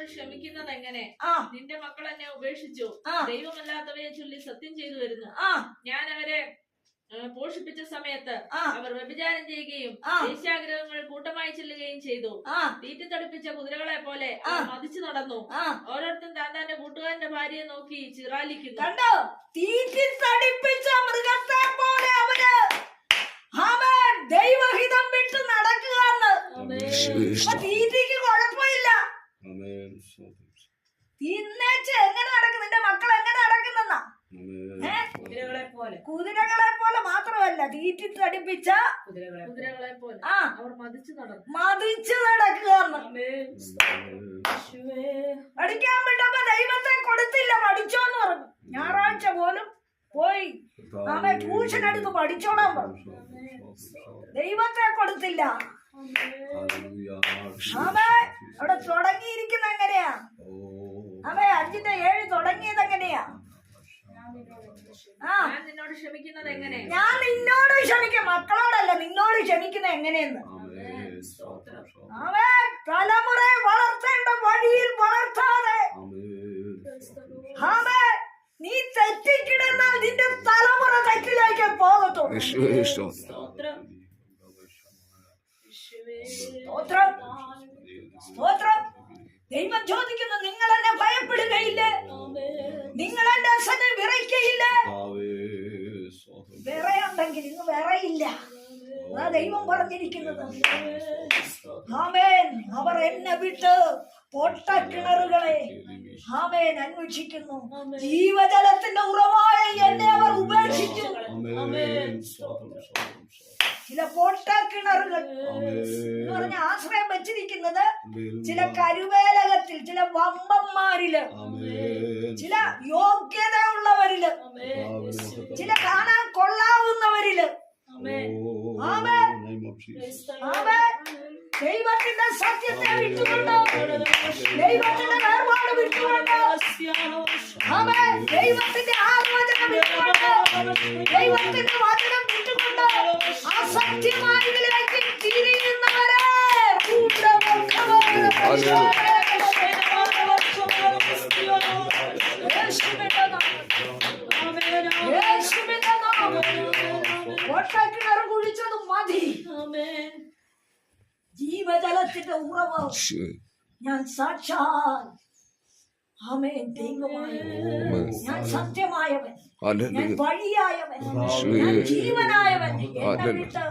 നിന്നോട് ക്ഷമിക്കുന്നത് എങ്ങനെ നിന്റെ മക്കൾ എന്നെ ഉപേക്ഷിച്ചു. ദൈവമല്ലാത്തവയെ ചൊല്ലി സത്യം ചെയ്തു വരുന്നു. ആ. ഞാൻ അവരെ പോഷിപ്പിച്ച സമയത്ത് അവർ വ്യഭിചാരം ചെയ്യുകയും ആ. ദേശാഗ്രഹങ്ങൾ കൂട്ടമായി ചെല്ലുകയും ചെയ്തു. ആ. തീറ്റി തടിപ്പിച്ച കുതിരകളെ പോലെ. മതിച്ചു നടന്നു. ആ. ഓരോരുത്തരും താൻ തന്റെ കൂട്ടുകാരന്റെ ഭാര്യയെ നോക്കി ചിറാലിക്കുന്നു. കണ്ടോ? തീറ്റി തടിപ്പിച്ച മൃഗത്തെ പോലെ അവർ അവൻ ദൈവഹിതം വിട്ട് നടക്കുകയാണ് അപ്പൊ തീറ്റിക്ക് കുഴപ്പമില്ല Amen. Sotram. തിന്നേച്ച് എങ്ങനെ നടക്കും നിന്റെ മക്കൾ എങ്ങനെ നടക്കുന്നെന്നാ Amen. ഏ? കുതിരകളെ പോലെ കുതിരകളെ പോലെ മാത്രമല്ല തീറ്റി തടിപ്പിച്ച കുതിരകളെ പോലെ. കുതിരകളെ പോലെ ആ അവർ മതിച്ചു നടക്കും. മതിച്ചു നടക്കുക. പഠിക്കാൻ വിട്ടപ്പോ ദൈവത്തെ കൊടുത്തില്ല പഠിച്ചോന്ന് പറഞ്ഞു. ഞായറാഴ്ച പോലും പോയി. ആമേ ട്യൂഷൻ എടുത്ത് പഠിച്ചോളാൻ പറഞ്ഞു. ദൈവത്തെ കൊടുത്തില്ല. ആമേ അവിടെ തുടങ്ങിയിരിക്കുന്ന എങ്ങനെയാ? ആമേ അഞ്ചിന്റെ ഏഴ് തുടങ്ങിയത് എങ്ങനെയാ? ഞാൻ നിന്നോട് ക്ഷമിക്കുന്നത് എങ്ങനെ ഞാൻ നിന്നോട് ക്ഷമിക്കും. മക്കളോടല്ല നിന്നോട് ക്ഷമിക്കുന്ന എങ്ങനെയെന്ന്? ആമേ തലമുറയെ വളർത്തേണ്ട വഴിയിൽ വളർത്താതെ. നീ തെറ്റിക്കിടന്നാൽ നിന്റെ തലമുറ തെറ്റിലേക്ക് പോകത്തുള്ളൂ. സ്തോത്രം. സ്തോത്രം. ദൈവം ചോദിക്കുന്നു നിങ്ങൾ എന്നെ ഭയപ്പെടുകയില്ലേ നിങ്ങൾ എന്റെ വിറയ്ക്കയില്ല. വിറയുണ്ടെങ്കിൽ ഇന്ന് വിറയില്ല. ദൈവം പറഞ്ഞിരിക്കുന്നത്. ആമേൻ. അവർ എന്നെ വിട്ട് പൊട്ട കിണറുകളെ ആമേൻ അന്വേഷിക്കുന്നു. ജീവജലത്തിന്റെ ഉറവായ എന്നെ അവർ ഉപേക്ഷിച്ചു. ചില പൊട്ട കിണറുകൾ. എന്ന് പറഞ്ഞ ആശ്രയം വെച്ചിരിക്കുന്നത് ചില കരുവേലകത്തിൽ ചില വമ്പന്മാരിൽ ചില യോഗ്യതയുള്ളവരിൽ ചില കാണാൻ കൊള്ളാവുന്നവരിൽ. ദൈവത്തിന്റെ സത്യത്തെ വിട്ടുകൊണ്ടോ? ദൈവത്തിന്റെ വേർപാട് വിട്ടുകൊണ്ടോ? ദൈവത്തിന്റെ ആലോചന വിട്ടുകൊണ്ടോ? ദൈവത്തിന്റെ വചനം അസത്യമായതിലേക്ക് തിരിയുന്നവരെ ഒട്ടക്കിണർ കുഴിച്ചത് മതി ജീവജലത്തിന്റെ ഉറവ് ഞാൻ സാക്ഷാൽ ആമേൻ ദൈവമായവൻ ഞാൻ സത്യമായവൻ. ഞാൻ വഴിയായവൻ. ഞാൻ ജീവനായവൻ. എന്നെ വിട്ട്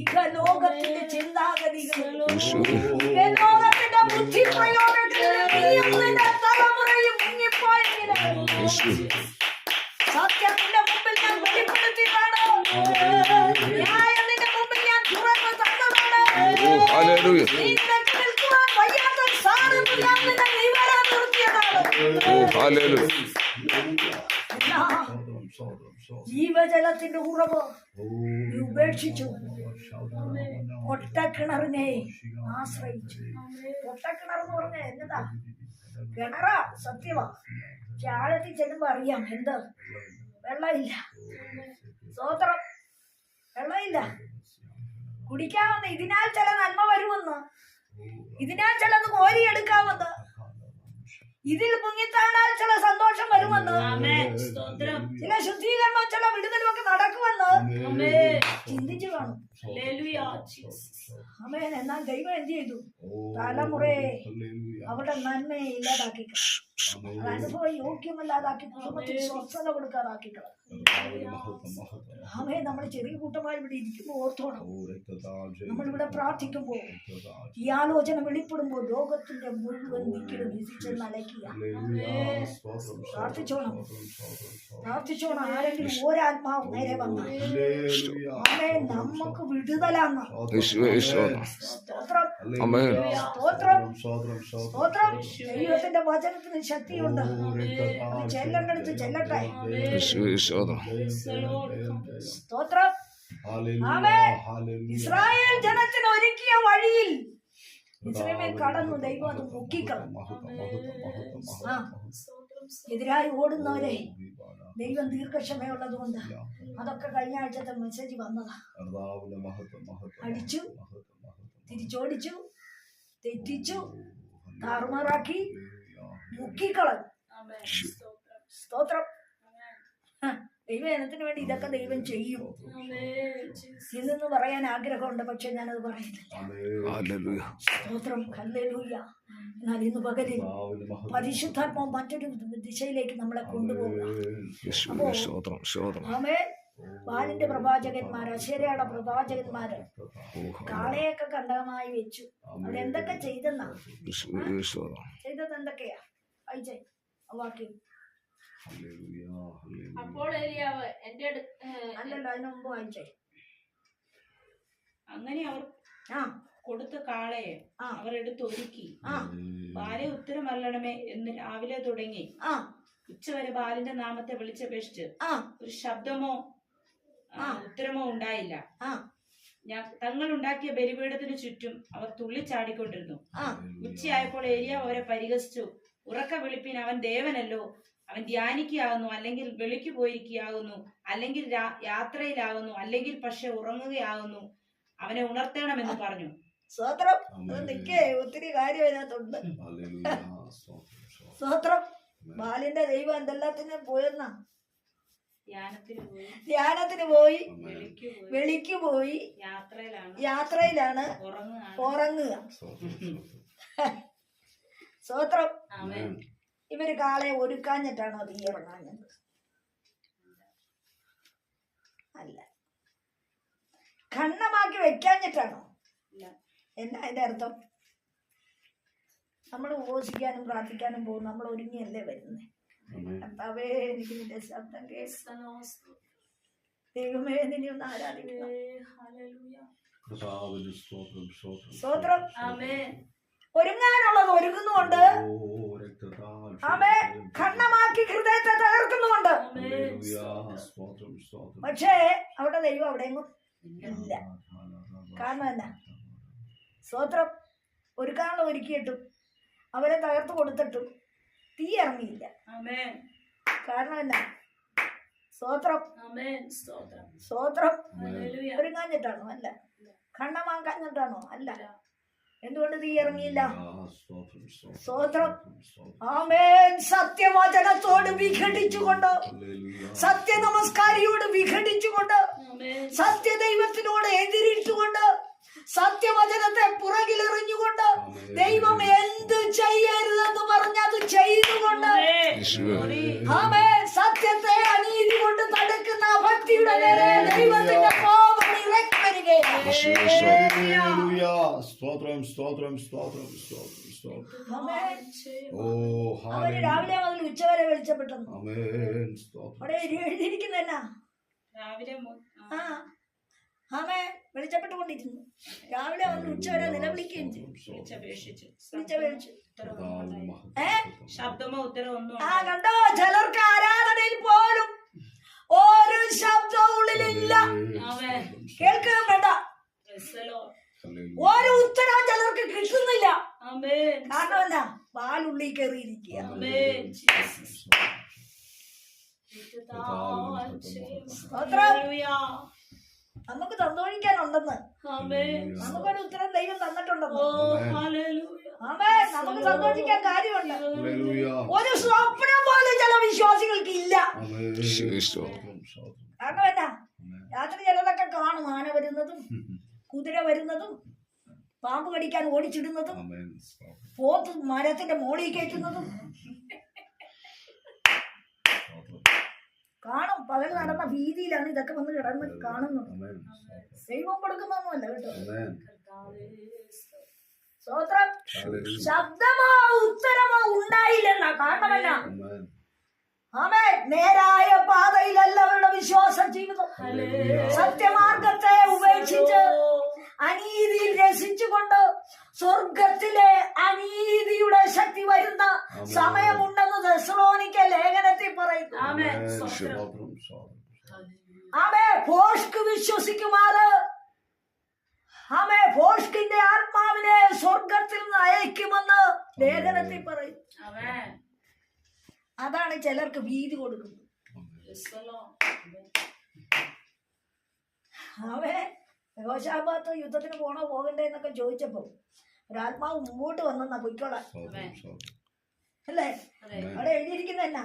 ഇഹലോകത്തിന്റെ ചിന്താഗതികളും ഇഹലോകത്തിന്റെ ബുദ്ധി നിന്റെ തലമുറയും മുങ്ങിപ്പോയെങ്കിലും. സത്യത്തിന്റെ മുമ്പിൽ ഞാൻ വെളിപ്പെടുത്തിയിട്ടാണ്. ന്യായത്തിന്റെ മുമ്പിൽ ഞാൻ തുറന്നു തന്നതാണ്. വയ്യാത്ത സാധനമില്ല നിന്നെ നിവരാൻ നിർത്തിയതാണ് എന്നാ ജീവജലത്തിന്റെ ഉറവ് ഉപേക്ഷിച്ചു. പൊട്ടക്കിണറിനെ ആശ്രയിച്ചു. പൊട്ടക്കിണർ എന്ന് പറഞ്ഞ എന്നതാ? കിണറാ സത്യമാ പക്ഷെ ആഴത്തിൽ ചെല്ലുമ്പോ അറിയാം എന്ത്? വെള്ളമില്ല. സ്വോത്രം വെള്ളമില്ല. കുടിക്കാമെന്ന് ഇതിനാൽ ചില നന്മ വരുമെന്ന്. ഇതിനാൽ ചിലത് കോരിയെടുക്കാമെന്ന്. ഇതിൽ മുങ്ങിത്താണാൽ ചില സന്തോഷം വരുമെന്ന്. ചില ശുദ്ധീകരണം ചില വിടുതലും ഒക്കെ നടക്കുമെന്ന് ചിന്തിച്ചു കാണും. അമേൻ. എന്നാൽ ദൈവം എന്ത് ചെയ്തു? തലമുറയെ അവരുടെ നന്മയെ ഇല്ലാതാക്കി അനുഭവ യോഗ്യമല്ലാതാക്കി കുടുംബത്തിന് സ്വസ്ഥത കൊടുക്കാതാക്കി ആമേ നമ്മൾ ചെറിയ കൂട്ടമായി ഇവിടെ ഇരിക്കുമ്പോൾ ഓർത്തോണം. നമ്മളിവിടെ പ്രാർത്ഥിക്കുമ്പോൾ ഈ ആലോചന വെളിപ്പെടുമ്പോൾ ലോകത്തിന്റെ മുഴുവൻ ദിക്കിലും വിധിച്ച് നലയ്ക്കുക പ്രാർത്ഥിച്ചോണം. പ്രാർത്ഥിച്ചോണം. ആരെങ്കിലും ഒരാത്മാവ് നേരെ വന്നു ആമേ നമുക്ക് വിടുതലാന്ന് സ്തോത്രം. സ്തോത്രം. സ്തോത്രം. ദൈവത്തിന്റെ വചനത്തിന് ശക്തിയുണ്ട്. ചെല്ലേണ്ടടുത്ത് ചെല്ലട്ടെ. സ്തോത്രം. ഇസ്രായേൽ ജനത്തിന് ഒരുക്കിയ വഴിയിൽ ഇസ്രായേൽ കടന്നു ദൈവം അത് മുക്കിക്കളഞ്ഞു ആ. എതിരായി ഓടുന്നവരെ ദൈവം ദീർഘക്ഷമയുള്ളത് കൊണ്ട് അതൊക്കെ കഴിഞ്ഞ ആഴ്ചത്തെ മെസ്സേജ് വന്നതാ. അടിച്ചു തിരിച്ചോടിച്ചു തെറ്റിച്ചു താറുമാറാക്കി മുക്കിക്കളഞ്ഞു. സ്തോത്രം. ദൈവജനത്തിന് വേണ്ടി ഇതൊക്കെ ദൈവം ചെയ്യും. ഇതെന്ന് പറയാൻ ആഗ്രഹമുണ്ട് പക്ഷെ ഞാനത് പറയുന്നില്ല. ഹല്ലേലൂയ. സ്തോത്രം ഹല്ലേലൂയ. എന്നാൽ ഇന്ന് പകലിൽ പരിശുദ്ധാത്മാവ് മറ്റൊരു ദിശയിലേക്ക് നമ്മളെ സ്തോത്രം ആമേ ബാലിന്റെ പ്രവാചകന്മാർ അശേരയുടെ പ്രവാചകന്മാര് കാളയൊക്കെ കണ്ടകമായി വെച്ചു. അവിടെ എന്തൊക്കെ ചെയ്തെന്നാ? ചെയ്തത് എന്തൊക്കെയാ? വായിച്ചേ വാക്യം. അപ്പോൾ ഏലിയാവ് എന്റെ അങ്ങനെ അവർ കൊടുത്ത കാളയെ. അവർ എടുത്ത് ഒരുക്കി. ഉത്തരം ബാലെ ഉത്തരമല്ലണമേ എന്ന് രാവിലെ തുടങ്ങി. ആ. ഉച്ചവരെ ബാലിന്റെ നാമത്തെ വിളിച്ചപേക്ഷിച്ച് ആ. ഒരു ശബ്ദമോ. ഉത്തരമോ ഉണ്ടായില്ല. ആ. ഞാൻ തങ്ങൾ ഉണ്ടാക്കിയ ബലിപീഠത്തിന് ചുറ്റും അവർ തുള്ളിച്ചാടിക്കൊണ്ടിരുന്നു. ആ. ഉച്ചയായപ്പോൾ ഏരിയ അവരെ പരിഹസിച്ചു. ഉറക്ക വിളിപ്പിൻ അവൻ ദേവനല്ലോ. അവൻ ധ്യാനിക്കുകയാകുന്നു അല്ലെങ്കിൽ വെളിക്ക് പോയിരിക്കുകയാകുന്നു അല്ലെങ്കിൽ രാ- യാത്രയിലാകുന്നു അല്ലെങ്കിൽ പക്ഷെ ഉറങ്ങുകയാകുന്നു അവനെ ഉണർത്തണമെന്ന് പറഞ്ഞു. സ്തോത്രം അത് നിക്കേ ഒത്തിരി കാര്യം അതിനകത്തുണ്ട്. സ്തോത്രം ബാലിന്റെ ദൈവം എന്തെല്ലാത്തിനും പോയെന്ന? ധ്യാനത്തിന് പോയി. ധ്യാനത്തിന് പോയി. വെളിക്ക് പോയി. യാത്രയിലാണ്. യാത്രയിലാണ് ഉറങ്ങുകയാണ്. ഉറങ്ങുക. സ്വോത്രം സ്തോത്രം ആമേൻ. ഇവർ കാളെ ഒരുക്കാഞ്ഞിട്ടാണോ തീ ഇറങ്ങാഞ്ഞത്? അല്ല. കണ്ണമാക്കി വെക്കാഞ്ഞിട്ടാണോ? എന്താ എന്നാ അതിന്റെ അർത്ഥം? നമ്മൾ ഉപവസിക്കാനും പ്രാർത്ഥിക്കാനും പോകും നമ്മൾ ഒരുങ്ങിയല്ലേ വരുന്നത് കർത്താവേ എനിക്ക് നിന്റെ ശബ്ദം കേൾക്കണം ദൈവമേ നിന്നെ ഒന്ന് ആരാധിക്കണം. സ്തോത്രം ഒരുങ്ങാനുള്ളത് ഒരുങ്ങുന്നുണ്ട്. ആമേ ഖണ്ഡമാക്കി ഹൃദയത്തെ തകർക്കുന്നുമുണ്ട്. ഹല്ലേലൂയ സ്തോത്രം സ്തോത്രം പക്ഷേ അവിടെ ദൈവം അവിടെയെങ്ങും ഇല്ല. കാരണം എന്നാ? ഒരു ഒരുക്കാനുള്ള ഒരുക്കിയിട്ടും അവരെ തകർത്ത് കൊടുത്തിട്ടും തീ ഇറങ്ങിയില്ല. ആമേൻ. കാരണം എന്നാ? സ്തോത്രം ആമേൻ. സ്തോത്രം. സ്തോത്രം ഹല്ലേലൂയ. ഒരുങ്ങാഞ്ഞിട്ടാണോ? അല്ല. ഖണ്ഡമാക്കാഞ്ഞിട്ടാണോ അല്ല. എന്തുകൊണ്ട് തീ ഇറങ്ങിയില്ല? സ്തോത്രം. ആമേൻ. സത്യവചനത്തോട് വിഘടിച്ചുകൊണ്ട് ഹല്ലേലൂയ. സത്യ നമസ്കാരിയോട് വിഘടിച്ചുകൊണ്ട് സത്യ ദൈവത്തിനോട് എതിരിട്ടുകൊണ്ട് സത്യവചനത്തെ പുറകിലെറിഞ്ഞുകൊണ്ട് ദൈവം എന്ത് ചെയ്യരുതെന്ന് പറഞ്ഞത് ചെയ്തുകൊണ്ട് ആമേ സത്യത്തെ അനീതി കൊണ്ട് തടുക്കുന്ന ഭക്തിയുടെ നേരെ ദൈവത്തിന്റെ കോപം ഇറക്കി വരികയാണ് സ്തോത്രം സ്തോത്രം സ്തോത്രം സ്തോത്രം സ്തോത്രം. ആമേൻ. ഓ രാവിലെ മുതൽ ഉച്ചവരെ വെളിച്ചപ്പെട്ടു ആമേൻ. സ്തോത്രം അവിടെ എഴുതിയിരിക്കുന്ന രാവിലെ മു- ആ, ആമേ വെളിച്ചപ്പെട്ടുകൊണ്ടിരുന്നു രാവിലെ വന്ന് ഉച്ചവരെ നിലവിളിക്കുകയും ആ കണ്ടോ? ചിലർക്ക് ആരാധനയിൽ പോലും ഒരു ശബ്ദവും ഉള്ളിലില്ല. ആമേൻ. കേൾക്കുകയും വേണ്ട. ഒരു ഉത്തരവ് ചിലർക്ക് കിട്ടുന്നില്ല. ആമേൻ. കാരണം എന്നാ പാലുള്ളിൽ കയറിയിരിക്കുക. നമുക്ക് സന്തോഷിക്കാനുണ്ടെന്ന് ആമേൻ. നമുക്കൊരു ഉത്തരം ദൈവം തന്നിട്ടുണ്ടെന്ന്. ഹല്ലേലൂയ. ആമേ നമുക്ക് സന്തോഷിക്കാൻ കാര്യമുണ്ട്. ഹല്ലേലൂയ. ഒരു സ്വപ്നം പോലും ചില വിശ്വാസികൾക്ക് ഇല്ല. കാരണം എന്നാ രാത്രി ചിലതൊക്കെ കാണും. ആന വരുന്നതും കുതിര വരുന്നതും പാമ്പ് കടിക്കാൻ ഓടിച്ചിടുന്നതും ആമേൻ. പോത്ത് മരത്തിന്റെ മോളി കയറ്റുന്നതും കാണും. പകൽ നടന്ന ഭീതിയിലാണ് ഇതൊക്കെ വന്ന് കിടന്ന് കാണുന്നത്. ദൈവം കൊടുക്കുന്നൊന്നുമല്ല കേട്ടോ. ഹല്ലേലൂയ. ശബ്ദമോ ഉത്തരമോ ഉണ്ടായില്ലെന്നാ കാരണമല്ല ആമേൻ. ആമേ നേരായ പാതയിലല്ല അവരുടെ വിശ്വാസ ജീവിതം സത്യമാർഗത്തെ ഉപേക്ഷിച്ച് അനീതിയിൽ രസിച്ചുകൊണ്ട് സ്വർഗത്തിലെ അനീതിയുടെ ശക്തി വരുന്ന സമയമുണ്ടെന്ന് ദശലോണിക്ക ലേഖനത്തിൽ പറയുന്നു. ആമേ ഫോഷ്ക്ക് വിശ്വസിക്കുമാറ്. ആമേ ഫോഷ്കിന്റെ ആത്മാവിനെ സ്വർഗത്തിൽ നിന്ന് അയക്കുമെന്ന് ലേഖനത്തിൽ പറയും. ആമേൻ. അതാണ് ചിലർക്ക് ഭീതി കൊടുക്കുന്നത്. Praise യോശാബാത്ത് യുദ്ധത്തിന് പോണോ പോകണ്ടേ എന്നൊക്കെ ചോദിച്ചപ്പോ ഒരാത്മാവ് മുമ്പോട്ട് വന്നെന്നാ സ്തോത്രം അല്ലേ? അതെ. അവിടെ എഴുതിയിരിക്കുന്ന എന്നാ?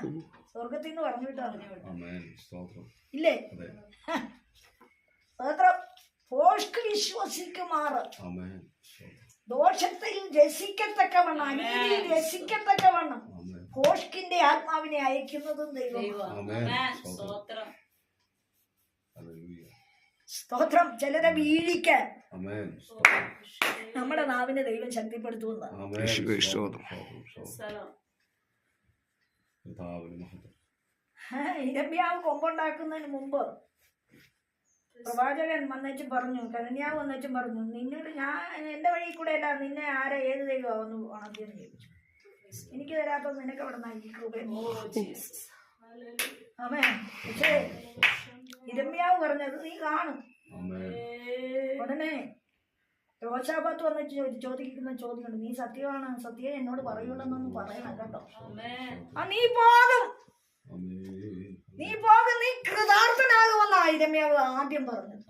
സ്വർഗത്തിൽ നിന്ന് പറഞ്ഞു വിട്ടു ആമേൻ സ്തോത്രം. ഇല്ലേ? സ്തോത്രം. പോഷ്ക്ക് വിശ്വസിക്കുമാറ്. ആമേൻ ദോഷത്തിൽ രസിക്കത്തക്കവണ്ണം വണ്ണം രസിക്കത്തക്കവണ്ണം വണ്ണം പോഷ്കിന്റെ ആത്മാവിനെ അയക്കുന്നതും ദൈവം. സ്തോത്രം. ചിലരെ വീഴിക്കാൻ. ആമേൻ. നമ്മുടെ നാവിനെ ദൈവം മഹത്വം. ഇരമ്യാവ് കൊമ്പുണ്ടാക്കുന്നതിന് മുമ്പ് പ്രവാചകൻ വന്നേച്ചും പറഞ്ഞു കരണ്യാവ് വന്നേച്ചും പറഞ്ഞു നിന്നോട് ഞാൻ എന്റെ വഴി കൂടെ അല്ല നിന്നെ ആരെ ഏത് ദൈവമാവെന്ന് ഉണർത്തിയെന്ന് ചോദിച്ചു. എനിക്ക് തരാത്തത് നിനക്ക് അവിടെ ഈ കൃപ അവൻ പക്ഷേ ഇരമ്യാവ് പറഞ്ഞത് നീ കാണും. ആമേൻ ഉടനെ രോഷാപാത്ത് വന്നിട്ട് ചോദിക്കുന്ന ചോദ്യമുണ്ട്. നീ സത്യമാണ് സത്യം എന്നോട് പറയൂലെന്നൊന്ന് പറയണം കേട്ടോ. ആ നീ പോകും. ആമേൻ നീ പോകും നീ കൃതാർത്ഥനാകുമെന്നാ ഇരമ്യാവ് ആദ്യം പറഞ്ഞത്.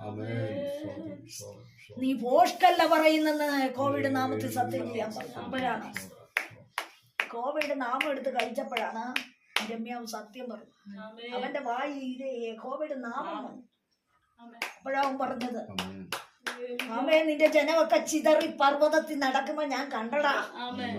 നീ പോഷ്ടല്ല പറയുന്നെന്ന് കോവിഡ് നാമത്തിൽ സത്യം ചെയ്യാൻ പറഞ്ഞു അപ്പോഴാണ് കോവിഡ് നാമം എടുത്ത് കഴിച്ചപ്പോഴാണ് രമ്യാവ് സത്യം പറഞ്ഞു. അവന്റെ വായി കോവിഡ് നാമം വന്നു. അപ്പോഴാവും പറഞ്ഞത്. ആമേ നിന്റെ ജനമൊക്കെ ചിതറി പർവതത്തിൽ നടക്കുമ്പോ ഞാൻ കണ്ടടാ. ആമേ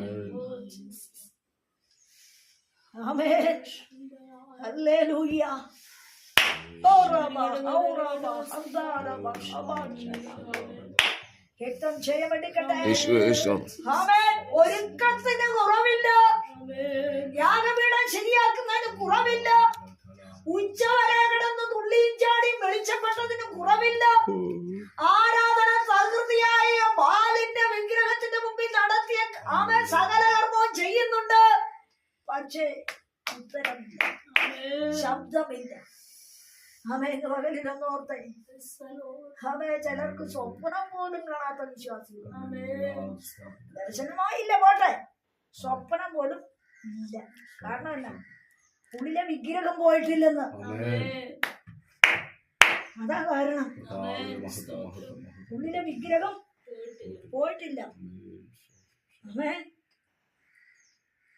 ഒരുക്കത്തിന് കുറവില്ല. യാഗപീഠം ശരിയാക്കുന്നതിന് കുറവില്ല. ഉച്ചവരെ കിടന്ന് തുള്ളിയും ചാടിയും വെളിച്ചപ്പെട്ടതിന് കുറവില്ല. ആരാധന പ്രകൃതിയായ ബാലിന്റെ വിഗ്രഹത്തിന്റെ മുമ്പിൽ നടത്തിയ ആമേ സകല കർമ്മവും ചെയ്യുന്നുണ്ട്. പക്ഷേ ഉത്തരമില്ല ശബ്ദമില്ല. ആമേ എന്ന് പകലിലൊന്ന് ഓർത്തേ. ആമേ ചിലർക്ക് സ്വപ്നം പോലും കാണാത്ത വിശ്വാസികൾ. ദർശനമായില്ല പോട്ടെ. സ്വപ്നം പോലും കാരണം എന്നാ ഉള്ളിലെ വിഗ്രഹം പോയിട്ടില്ലെന്ന്. അതാ കാരണം. ഉള്ളിലെ വിഗ്രഹം പോയിട്ടില്ല.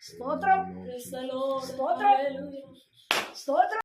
സ്തോത്രം. സ്തോത്രം. സ്തോത്രം.